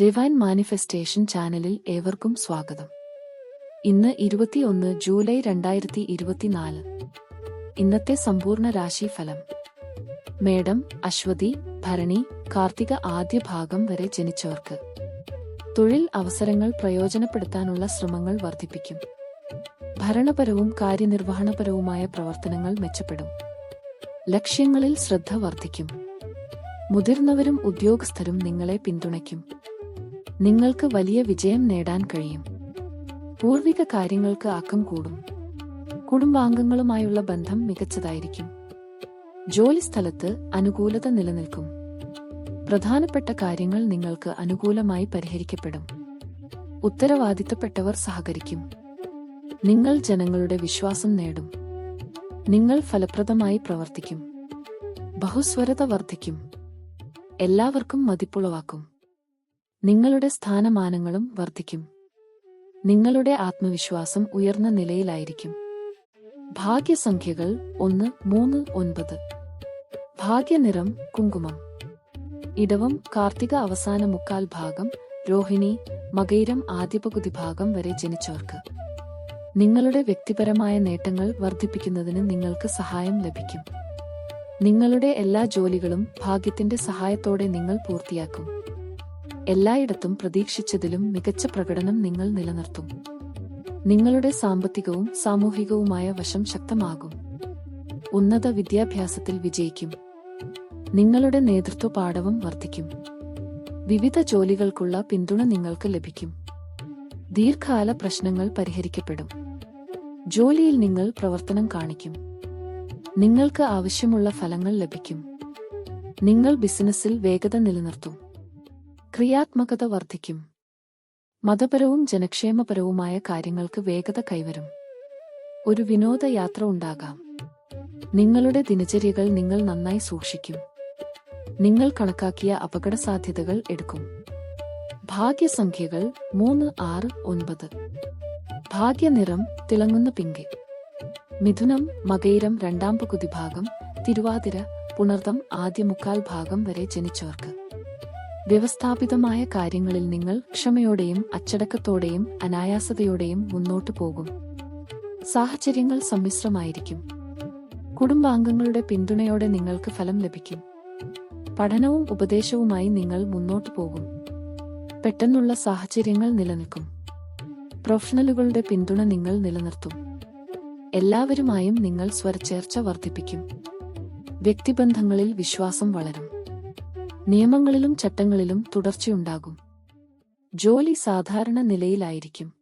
Divine manifestation ചാനലിൽ ഏവർക്കും സ്വാഗതം. ഇന്ന് ഇരുപത്തിയൊന്ന് ജൂലൈ രണ്ടായിരത്തി ഇരുപത്തിനാല് ഇന്നത്തെ സമ്പൂർണ രാശി ഫലം മേടം അശ്വതി ഭരണി കാർത്തിക ആദ്യ ഭാഗം വരെ ജനിച്ചവർക്ക്. തൊഴിൽ അവസരങ്ങൾ പ്രയോജനപ്പെടുത്താനുള്ള ശ്രമങ്ങൾ വർദ്ധിപ്പിക്കും. ഭരണപരവും കാര്യനിർവഹണപരവുമായ പ്രവർത്തനങ്ങൾ മെച്ചപ്പെടും. ലക്ഷ്യങ്ങളിൽ ശ്രദ്ധ വർദ്ധിക്കും. മുതിർന്നവരും ഉദ്യോഗസ്ഥരും നിങ്ങളെ പിന്തുണയ്ക്കും. നിങ്ങൾക്ക് വലിയ വിജയം നേടാൻ കഴിയും. പൂർവിക കാര്യങ്ങൾക്ക് ആക്കം കൂടും. കുടുംബാംഗങ്ങളുമായുള്ള ബന്ധം മികച്ചതായിരിക്കും. ജോലിസ്ഥലത്ത് അനുകൂലത നിലനിൽക്കും. പ്രധാനപ്പെട്ട കാര്യങ്ങൾ നിങ്ങൾക്ക് അനുകൂലമായി പരിഹരിക്കപ്പെടും. ഉത്തരവാദിത്തപ്പെട്ടവർ സഹകരിക്കും. നിങ്ങൾ ജനങ്ങളുടെ വിശ്വാസം നേടും. നിങ്ങൾ ഫലപ്രദമായി പ്രവർത്തിക്കും. ബഹുസ്വരത വർദ്ധിക്കും. എല്ലാവർക്കും മതിപ്പുളവാക്കും. നിങ്ങളുടെ സ്ഥാനമാനങ്ങളും വർദ്ധിക്കും. നിങ്ങളുടെ ആത്മവിശ്വാസം ഉയർന്ന നിലയിലായിരിക്കും. ഭാഗ്യസംഖ്യകൾ ഒന്ന് മൂന്ന് ഒൻപത്. ഭാഗ്യനിറം കുങ്കുമം. ഇടവം കാർത്തിക അവസാന മുക്കാൽ ഭാഗം രോഹിണി മകൈരം ആദ്യ പകുതി ഭാഗം വരെ ജനിച്ചവർക്ക്. നിങ്ങളുടെ വ്യക്തിപരമായ നേട്ടങ്ങൾ വർദ്ധിപ്പിക്കുന്നതിന് നിങ്ങൾക്ക് സഹായം ലഭിക്കും. നിങ്ങളുടെ എല്ലാ ജോലികളും ഭാഗ്യത്തിന്റെ സഹായത്തോടെ നിങ്ങൾ പൂർത്തിയാക്കും. എല്ലായിടത്തും പ്രതീക്ഷിച്ചതിലും മികച്ച പ്രകടനം നിങ്ങൾ നിലനിർത്തും. നിങ്ങളുടെ സാമ്പത്തികവും സാമൂഹികവുമായ വശം ശക്തമാകും. ഉന്നത വിദ്യാഭ്യാസത്തിൽ വിജയിക്കും. നിങ്ങളുടെ നേതൃത്വ പാഠവും വർദ്ധിക്കും. വിവിധ ജോലികൾക്കുള്ള പിന്തുണ നിങ്ങൾക്ക് ലഭിക്കും. ദീർഘകാല പ്രശ്നങ്ങൾ പരിഹരിക്കപ്പെടും. ജോലിയിൽ നിങ്ങൾ പ്രവർത്തനം കാണിക്കും. നിങ്ങൾക്ക് ആവശ്യമുള്ള ഫലങ്ങൾ ലഭിക്കും. നിങ്ങൾ ബിസിനസ്സിൽ വേഗത നിലനിർത്തും. ക്രിയാത്മകത വർദ്ധിക്കും. മതപരവും ജനക്ഷേമപരവുമായ കാര്യങ്ങൾക്ക് വേഗത കൈവരും. ഒരു വിനോദയാത്ര ഉണ്ടാകാം. നിങ്ങളുടെ ദിനചര്യകൾ നിങ്ങൾ നന്നായി സൂക്ഷിക്കും. നിങ്ങൾ കണക്കാക്കിയ അപകട സാധ്യതകൾ എടുക്കും. ഭാഗ്യസംഖ്യകൾ മൂന്ന് ആറ് ഒൻപത്. ഭാഗ്യനിറം തിളങ്ങുന്ന പിങ്ക്. മിഥുനം മകയിരം രണ്ടാം പകുതി ഭാഗം തിരുവാതിര പുണർതം ആദ്യ മുക്കാൽ ഭാഗം വരെ ജനിച്ചവർക്ക്. വ്യവസ്ഥാപിതമായ കാര്യങ്ങളിൽ നിങ്ങൾ ക്ഷമയോടെയും അച്ചടക്കത്തോടെയും അനായാസതയോടെയും മുന്നോട്ടു പോകും. സാഹചര്യങ്ങൾ സമ്മിശ്രമായിരിക്കും. കുടുംബാംഗങ്ങളുടെ പിന്തുണയോടെ നിങ്ങൾക്ക് ഫലം ലഭിക്കും. പഠനവും ഉപദേശവുമായി നിങ്ങൾ മുന്നോട്ടു പോകും. പെട്ടെന്നുള്ള സാഹചര്യങ്ങൾ നിലനിൽക്കും. പ്രൊഫഷണലുകളുടെ പിന്തുണ നിങ്ങൾ നിലനിർത്തും. എല്ലാവരുമായും നിങ്ങൾ സ്വരചേർച്ച വർദ്ധിപ്പിക്കും. വ്യക്തിബന്ധങ്ങളിൽ വിശ്വാസം വളരും. നിയമങ്ങളിലും ചട്ടങ്ങളിലും തുടർച്ചയുണ്ടാകും. ജോലി സാധാരണ നിലയിലായിരിക്കും.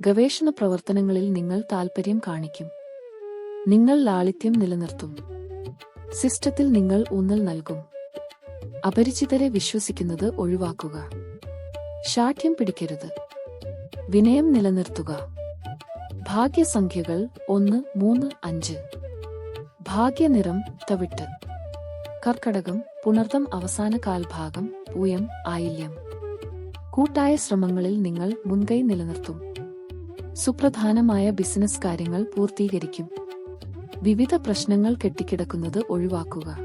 ഗവേഷണ പ്രവർത്തനങ്ങളിൽ നിങ്ങൾ താൽപ്പര്യം കാണിക്കും. നിങ്ങൾ ലാളിത്യം നിലനിർത്തും. സിസ്റ്റത്തിൽ നിങ്ങൾ ഊന്നൽ നൽകും. അപരിചിതരെ വിശ്വസിക്കുന്നത് ഒഴിവാക്കുക. ശാഠ്യം പിടിക്കരുത്. വിനയം നിലനിർത്തുക. ഭാഗ്യസംഖ്യകൾ ഒന്ന് മൂന്ന് അഞ്ച്. ഭാഗ്യനിറം തവിട്ട്. കർക്കടകം പുണർദം അവസാന കാൽഭാഗം പൂയം ആയില്യം. കൂട്ടായ ശ്രമങ്ങളിൽ നിങ്ങൾ മുൻകൈ നിലനിർത്തും. സുപ്രധാനമായ ബിസിനസ് കാര്യങ്ങൾ പൂർത്തീകരിക്കും. വിവിധ പ്രശ്നങ്ങൾ കെട്ടിക്കിടക്കുന്നത് ഒഴിവാക്കുക.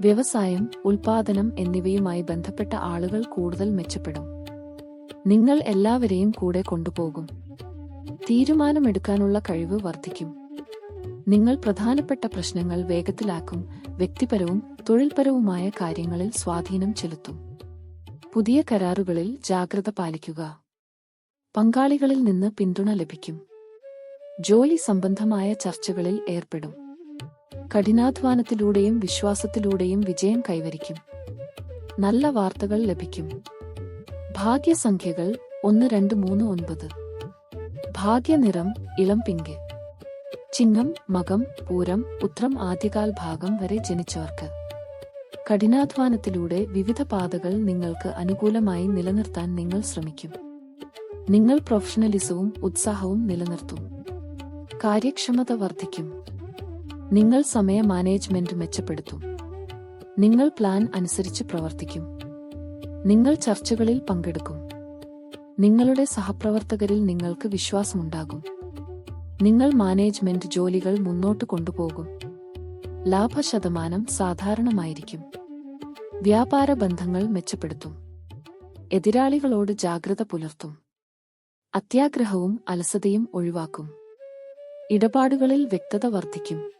വ്യവസായം ഉൽപാദനം എന്നിവയുമായി ബന്ധപ്പെട്ട ആളുകൾ കൂടുതൽ മെച്ചപ്പെടും. നിങ്ങൾ എല്ലാവരെയും കൂടെ കൊണ്ടുപോകും. തീരുമാനമെടുക്കാനുള്ള കഴിവ് വർദ്ധിക്കും. നിങ്ങൾ പ്രധാനപ്പെട്ട പ്രശ്നങ്ങൾ വേഗത്തിലാക്കും. വ്യക്തിപരവും തൊഴിൽപരവുമായ കാര്യങ്ങളിൽ സ്വാധീനം ചെലുത്തും. പുതിയ കരാറുകളിൽ ജാഗ്രത പാലിക്കുക. പങ്കാളികളിൽ നിന്ന് പിന്തുണ ലഭിക്കും. ജോലി സംബന്ധമായ ചർച്ചകളിൽ ഏർപ്പെടും. കഠിനാധ്വാനത്തിലൂടെയും വിശ്വാസത്തിലൂടെയും വിജയം കൈവരിക്കും. നല്ല വാർത്തകൾ ലഭിക്കും. ഭാഗ്യസംഖ്യകൾ ഒന്ന് രണ്ട് മൂന്ന് ഒൻപത്. ഭാഗ്യനിറം ഇളം പിങ്ക്. ചിങ്ങം മകം പൂരം ഉത്രം ആദ്യകാൽ ഭാഗം വരെ ജനിച്ചവർക്ക്. കഠിനാധ്വാനത്തിലൂടെ വിവിധ പാതകൾ നിങ്ങൾക്ക് അനുകൂലമായി നിലനിർത്താൻ നിങ്ങൾ ശ്രമിക്കും. നിങ്ങൾ പ്രൊഫഷണലിസവും ഉത്സാഹവും നിലനിർത്തും. കാര്യക്ഷമത വർദ്ധിക്കും. നിങ്ങൾ സമയ മാനേജ്മെന്റ് മെച്ചപ്പെടുത്തും. നിങ്ങൾ പ്ലാൻ അനുസരിച്ച് പ്രവർത്തിക്കും. നിങ്ങൾ ചർച്ചകളിൽ പങ്കെടുക്കും. നിങ്ങളുടെ സഹപ്രവർത്തകരിൽ നിങ്ങൾക്ക് വിശ്വാസമുണ്ടാകും. നിങ്ങൾ മാനേജ്മെന്റ് ജോലികൾ മുന്നോട്ട് കൊണ്ടുപോകും. ലാഭശതമാനം സാധാരണമായിരിക്കും. വ്യാപാര ബന്ധങ്ങൾ മെച്ചപ്പെടുത്തും. എതിരാളികളോട് ജാഗ്രത പുലർത്തും. അത്യാഗ്രഹവും അലസതയും ഒഴിവാക്കും. ഇടപാടുകളിൽ വ്യക്തത വർദ്ധിക്കും.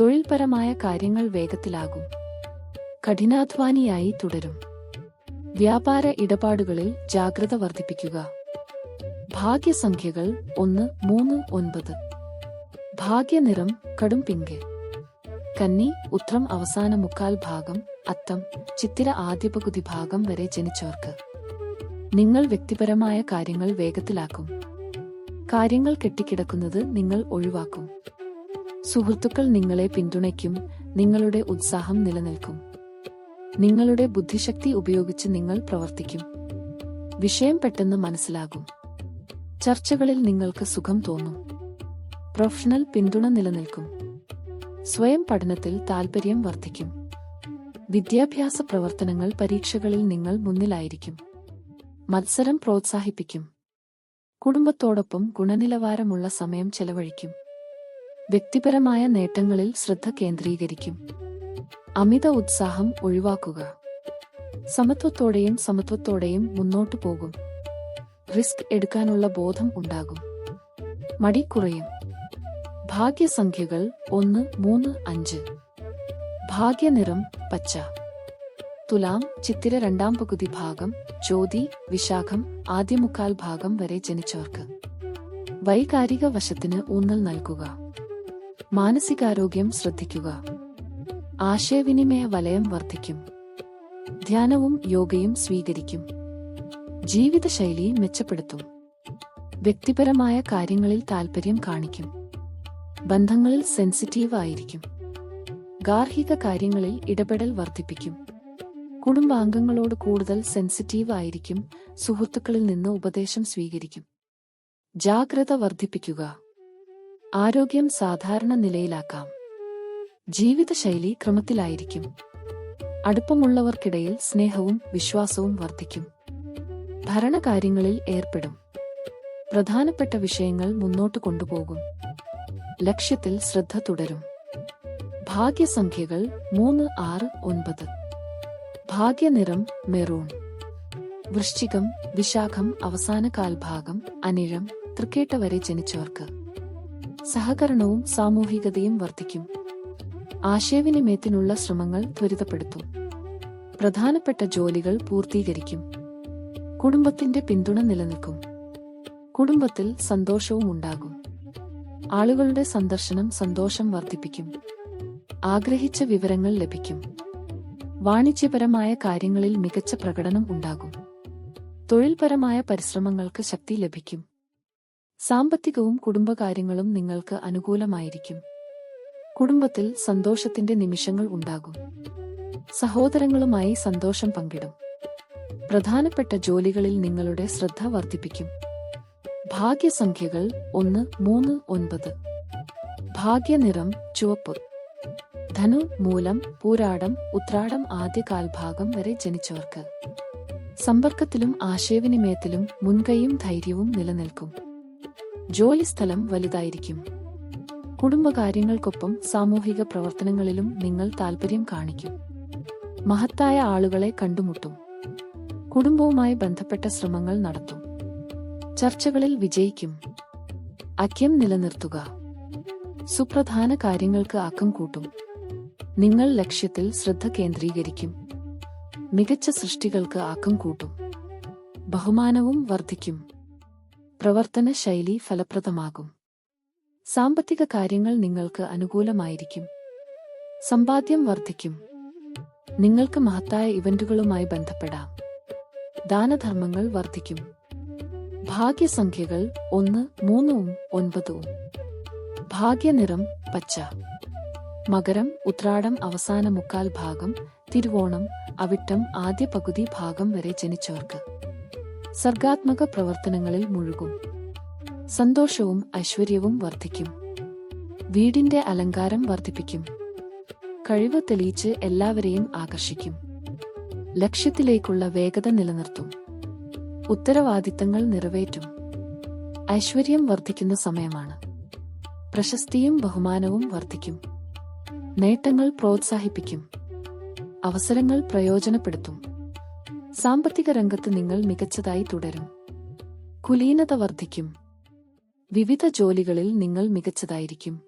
തൊഴിൽപരമായ കാര്യങ്ങൾ വേഗത്തിലാകും. കഠിനാധ്വാനിയായി തുടരും. വ്യാപാര ഇടപാടുകളിൽ ജാഗ്രത വർദ്ധിപ്പിക്കുക. ഭാഗ്യസംഖ്യകൾ ഒന്ന് മൂന്ന് ഒൻപത്. ഭാഗ്യനിറം കടും പിങ്ക്. കന്നി ഉത്രം അവസാന മുക്കാൽ ഭാഗം അത്തം ചിത്തിര ആദ്യ പകുതി ഭാഗം വരെ ജനിച്ചവർക്ക്. നിങ്ങൾ വ്യക്തിപരമായ കാര്യങ്ങൾ വേഗത്തിലാക്കും. കാര്യങ്ങൾ കെട്ടിക്കിടക്കുന്നത് നിങ്ങൾ ഒഴിവാക്കും. സുഹൃത്തുക്കൾ നിങ്ങളെ പിന്തുണയ്ക്കും നിങ്ങളുടെ ഉത്സാഹം നിലനിൽക്കും. നിങ്ങളുടെ ബുദ്ധിശക്തി ഉപയോഗിച്ച് നിങ്ങൾ പ്രവർത്തിക്കും. വിഷയം പെട്ടെന്ന് മനസ്സിലാകും. ചർച്ചകളിൽ നിങ്ങൾക്ക് സുഖം തോന്നും. പ്രൊഫഷണൽ പിന്തുണ നിലനിൽക്കും. സ്വയം പഠനത്തിൽ താൽപര്യം വർദ്ധിക്കും. വിദ്യാഭ്യാസ പ്രവർത്തനങ്ങൾ പരീക്ഷകളിൽ നിങ്ങൾ മുന്നിലായിരിക്കും. മത്സരം പ്രോത്സാഹിപ്പിക്കും. കുടുംബത്തോടൊപ്പം ഗുണനിലവാരമുള്ള സമയം ചെലവഴിക്കും. വ്യക്തിപരമായ നേട്ടങ്ങളിൽ ശ്രദ്ധ കേന്ദ്രീകരിക്കും. അമിത ഉത്സാഹം ഒഴിവാക്കുക. സമത്വത്തോടെയും സമത്വത്തോടെയും മുന്നോട്ടു പോകും. റിസ്ക് എടുക്കാനുള്ള ബോധം ഉണ്ടാകും. മടി കുറയും. ഭാഗ്യസംഖ്യകൾ ഒന്ന് മൂന്ന് അഞ്ച്. ഭാഗ്യനിറം പച്ച. തുലാം ചിത്തിര രണ്ടാം പകുതി ഭാഗം ജ്യോതി വിശാഖം ആദ്യമുക്കാൽ ഭാഗം വരെ ജനിച്ചവർക്ക്. വൈകാരിക വശത്തിന് ഊന്നൽ നൽകുക. മാനസികാരോഗ്യം ശ്രദ്ധിക്കുക. ആശയവിനിമയ വലയം വർദ്ധിക്കും. ധ്യാനവും യോഗയും സ്വീകരിക്കും. ജീവിതശൈലി മെച്ചപ്പെടുത്തും. വ്യക്തിപരമായ കാര്യങ്ങളിൽ താൽപര്യം കാണിക്കും. ബന്ധങ്ങളിൽ സെൻസിറ്റീവ് ആയിരിക്കും. ഗാർഹിക കാര്യങ്ങളിൽ ഇടപെടൽ വർദ്ധിപ്പിക്കും. കുടുംബാംഗങ്ങളോട് കൂടുതൽ സെൻസിറ്റീവ് ആയിരിക്കും. സുഹൃത്തുക്കളിൽ നിന്ന് ഉപദേശം സ്വീകരിക്കും. ജാഗ്രത വർദ്ധിപ്പിക്കുക. ആരോഗ്യം സാധാരണ നിലയിലാക്കാം. ജീവിതശൈലി ക്രമത്തിലായിരിക്കും. അടുപ്പമുള്ളവർക്കിടയിൽ സ്നേഹവും വിശ്വാസവും വർദ്ധിക്കും. ഭരണകാര്യങ്ങളിൽ ഏർപ്പെടും. പ്രധാനപ്പെട്ട വിഷയങ്ങൾ മുന്നോട്ട് കൊണ്ടുപോകും. ലക്ഷ്യത്തിൽ ശ്രദ്ധ തുടരും. ഭാഗ്യസംഖ്യകൾ മൂന്ന് ആറ് ഒൻപത്. ഭാഗ്യനിറം മെറൂൺ. വൃശ്ചികം വിശാഖം അവസാന കാൽഭാഗം അനിഴം തൃക്കേട്ട വരെ ജനിച്ചവർക്ക്. സഹകരണവും സാമൂഹികതയും വർദ്ധിക്കും. ആശയവിനിമയത്തിനുള്ള ശ്രമങ്ങൾ ത്വരിതപ്പെടുത്തും. പ്രധാനപ്പെട്ട ജോലികൾ പൂർത്തീകരിക്കും. കുടുംബത്തിന്റെ പിന്തുണ നിലനിൽക്കും. കുടുംബത്തിൽ സന്തോഷവും ഉണ്ടാകും. ആളുകളുടെ സന്ദർശനം സന്തോഷം വർദ്ധിപ്പിക്കും. ആഗ്രഹിച്ച വിവരങ്ങൾ ലഭിക്കും. വാണിജ്യപരമായ കാര്യങ്ങളിൽ മികച്ച പ്രകടനം ഉണ്ടാകും. തൊഴിൽപരമായ പരിശ്രമങ്ങൾക്ക് ശക്തി ലഭിക്കും. സാമ്പത്തികവും കുടുംബകാര്യങ്ങളും നിങ്ങൾക്ക് അനുകൂലമായിരിക്കും. കുടുംബത്തിൽ സന്തോഷത്തിന്റെ നിമിഷങ്ങൾ ഉണ്ടാകും. സഹോദരങ്ങളുമായി സന്തോഷം പങ്കിടും. പ്രധാനപ്പെട്ട ജോലികളിൽ നിങ്ങളുടെ ശ്രദ്ധ വർദ്ധിപ്പിക്കും. ഭാഗ്യസംഖ്യകൾ ഒന്ന് മൂന്ന് ഒൻപത്. ഭാഗ്യനിറം ചുവപ്പ്. ധനു മൂലം പൂരാടം ഉത്രാടം ആദ്യ കാൽഭാഗം വരെ ജനിച്ചവർക്ക്. സമ്പർക്കത്തിലും ആശയവിനിമയത്തിലും മുൻകൈയും ധൈര്യവും നിലനിൽക്കും. ജോലിസ്ഥലം വലുതായിരിക്കും. കുടുംബകാര്യങ്ങൾക്കൊപ്പം സാമൂഹിക പ്രവർത്തനങ്ങളിലും നിങ്ങൾ താൽപര്യം കാണിക്കും. മഹത്തായ ആളുകളെ കണ്ടുമുട്ടും. കുടുംബവുമായി ബന്ധപ്പെട്ട ശ്രമങ്ങൾ നടത്തും. ചർച്ചകളിൽ വിജയിക്കും. അക്യം നിലനിർത്തുക. സുപ്രധാന കാര്യങ്ങൾക്ക് ആക്കം കൂട്ടും. നിങ്ങൾ ലക്ഷ്യത്തിൽ ശ്രദ്ധ കേന്ദ്രീകരിക്കും. മികച്ച സൃഷ്ടികൾക്ക് ആക്കം കൂട്ടും. ബഹുമാനവും വർദ്ധിക്കും. പ്രവർത്തന ശൈലി ഫലപ്രദമാകും. സാമ്പത്തിക കാര്യങ്ങൾ നിങ്ങൾക്ക് അനുകൂലമായിരിക്കും. സമ്പാദ്യം വർദ്ധിക്കും. നിങ്ങൾക്ക് മഹത്തായ ഇവന്റുകളുമായി ബന്ധപ്പെടാം. ദാനധർമ്മങ്ങൾ വർദ്ധിക്കും. ഭാഗ്യസംഖ്യകൾ ഒന്ന് മൂന്നും ഒൻപതും. ഭാഗ്യനിറം പച്ച. മകരം ഉത്രാടം അവസാന മുക്കാൽ ഭാഗം തിരുവോണം അവിട്ടം ആദ്യ പകുതി ഭാഗം വരെ ജനിച്ചവർക്ക്. സർഗാത്മക പ്രവർത്തനങ്ങളിൽ മുഴുകും. സന്തോഷവും ഐശ്വര്യവും വർദ്ധിക്കും. വീടിന്റെ അലങ്കാരം വർദ്ധിപ്പിക്കും. കഴിവ് തെളിയിച്ച് എല്ലാവരെയും ആകർഷിക്കും. ലക്ഷ്യത്തിലേക്കുള്ള വേഗത നിലനിർത്തും. ഉത്തരവാദിത്തങ്ങൾ നിറവേറ്റും. ഐശ്വര്യം വർദ്ധിക്കുന്ന സമയമാണ്. പ്രശസ്തിയും ബഹുമാനവും വർദ്ധിക്കും. നേട്ടങ്ങൾ പ്രോത്സാഹിപ്പിക്കും. അവസരങ്ങൾ പ്രയോജനപ്പെടുത്തും. സാമ്പത്തിക രംഗത്ത് നിങ്ങൾ മികച്ചതായി തുടരും. കുലീനത വർദ്ധിക്കും. വിവിധ ജോലികളിൽ നിങ്ങൾ മികച്ചതായിരിക്കും.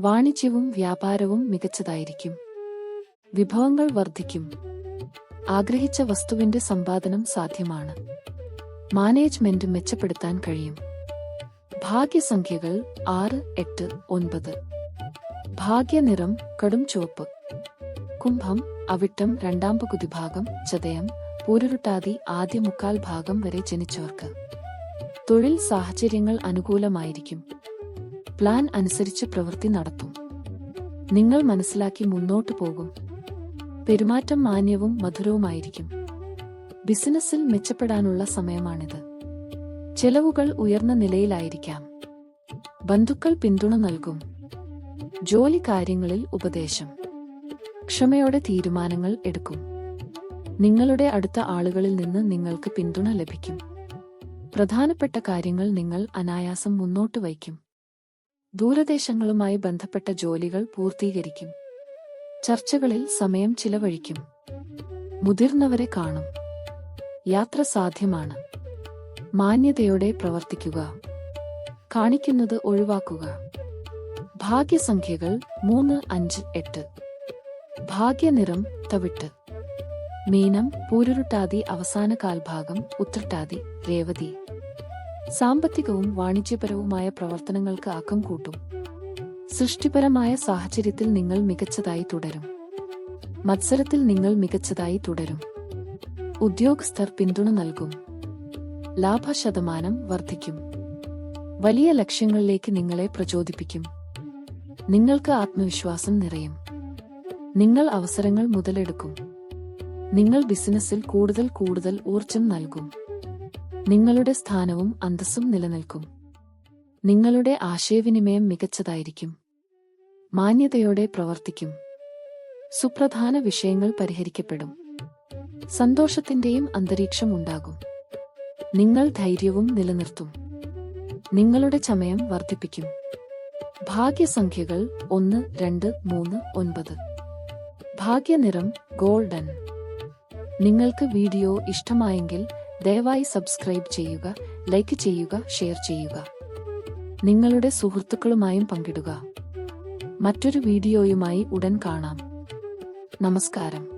വാണിജ്യവും വ്യാപാരവും മികച്ചതായിരിക്കും. വിഭവങ്ങൾ വർദ്ധിക്കും. ആഗ്രഹിച്ച വസ്തുവിന്റെ സമ്പാദനം സാധ്യമാണ്. മാനേജ്മെന്റ് മെച്ചപ്പെടുത്താൻ കഴിയും. ഭാഗ്യസംഖ്യകൾ ആറ് എട്ട് ഒൻപത്. ഭാഗ്യനിറം കടും ചുവപ്പ്. കുംഭം അവിട്ടം രണ്ടാം പകുതി ഭാഗം ചതയം പൂരുരുട്ടാതി ആദ്യ മുക്കാൽ ഭാഗം വരെ ജനിച്ചവർക്ക്. തൊഴിൽ സാഹചര്യങ്ങൾ അനുകൂലമായിരിക്കും. പ്ലാൻ അനുസരിച്ച് പ്രവൃത്തി നടത്തും. നിങ്ങൾ മനസ്സിലാക്കി മുന്നോട്ടു പോകും. പെരുമാറ്റം മാന്യവും മധുരവുമായിരിക്കും. ബിസിനസ്സിൽ മെച്ചപ്പെടാനുള്ള സമയമാണിത്. ചെലവുകൾ ഉയർന്ന നിലയിലായിരിക്കാം. ബന്ധുക്കൾ പിന്തുണ നൽകും. ജോലി കാര്യങ്ങളിൽ ഉപദേശം. ക്ഷമയോടെ തീരുമാനങ്ങൾ എടുക്കും. നിങ്ങളുടെ അടുത്ത ആളുകളിൽ നിന്ന് നിങ്ങൾക്ക് പിന്തുണ ലഭിക്കും. പ്രധാനപ്പെട്ട കാര്യങ്ങൾ നിങ്ങൾ അനായാസം മുന്നോട്ട് വയ്ക്കും. ദൂരദേശങ്ങളുമായി ബന്ധപ്പെട്ട ജോലികൾ പൂർത്തീകരിക്കും. ചർച്ചകളിൽ സമയം ചിലവഴിക്കും. മുതിർന്നവരെ കാണും. യാത്ര സാധ്യമാണ്. മാന്യതയോടെ പ്രവർത്തിക്കുക. കാണിക്കുന്നത് ഒഴിവാക്കുക. ഭാഗ്യസംഖ്യകൾ മൂന്ന് അഞ്ച് എട്ട്. ഭാഗ്യനിറം തവിട്ട്. മീനം പൂരുരുട്ടാതി അവസാന കാൽഭാഗം ഉത്രട്ടാതി രേവതി. സാമ്പത്തികവും വാണിജ്യപരവുമായ പ്രവർത്തനങ്ങൾക്ക് ആക്കം കൂട്ടും. സൃഷ്ടിപരമായ സാഹചര്യത്തിൽ നിങ്ങൾ മികച്ചതായി തുടരും. മത്സരത്തിൽ നിങ്ങൾ മികച്ചതായി തുടരും. ഉദ്യോഗസ്ഥർ പിന്തുണ നൽകും. ലാഭശതമാനം വർദ്ധിക്കും. വലിയ ലക്ഷ്യങ്ങളിലേക്ക് നിങ്ങളെ പ്രചോദിപ്പിക്കും. നിങ്ങൾക്ക് ആത്മവിശ്വാസം നിറയും. നിങ്ങൾ അവസരങ്ങൾ മുതലെടുക്കും. നിങ്ങൾ ബിസിനസ്സിൽ കൂടുതൽ കൂടുതൽ ഊർജം നൽകും. നിങ്ങളുടെ സ്ഥാനവും അന്തസ്സും നിലനിൽക്കും. നിങ്ങളുടെ ആശയവിനിമയം മികച്ചതായിരിക്കും. മാന്യതയോടെ പ്രവർത്തിക്കും. സുപ്രധാന വിഷയങ്ങൾ പരിഹരിക്കപ്പെടും. സന്തോഷത്തിന്റെയും അന്തരീക്ഷം ഉണ്ടാകും നിങ്ങൾ ധൈര്യവും നിലനിർത്തും. നിങ്ങളുടെ ചമയം വർദ്ധിപ്പിക്കും. ഭാഗ്യസംഖ്യകൾ ഒന്ന് രണ്ട് മൂന്ന് ഒൻപത്. ഭാഗ്യനിറം ഗോൾഡൻ. നിങ്ങൾക്ക് വീഡിയോ ഇഷ്ടമായെങ്കിൽ ദയവായി സബ്സ്ക്രൈബ് ചെയ്യുക ലൈക്ക് ചെയ്യുക ഷെയർ ചെയ്യുക. നിങ്ങളുടെ സുഹൃത്തുക്കളുമായും പങ്കിടുക. മറ്റൊരു വീഡിയോയുമായി ഉടൻ കാണാം. നമസ്കാരം.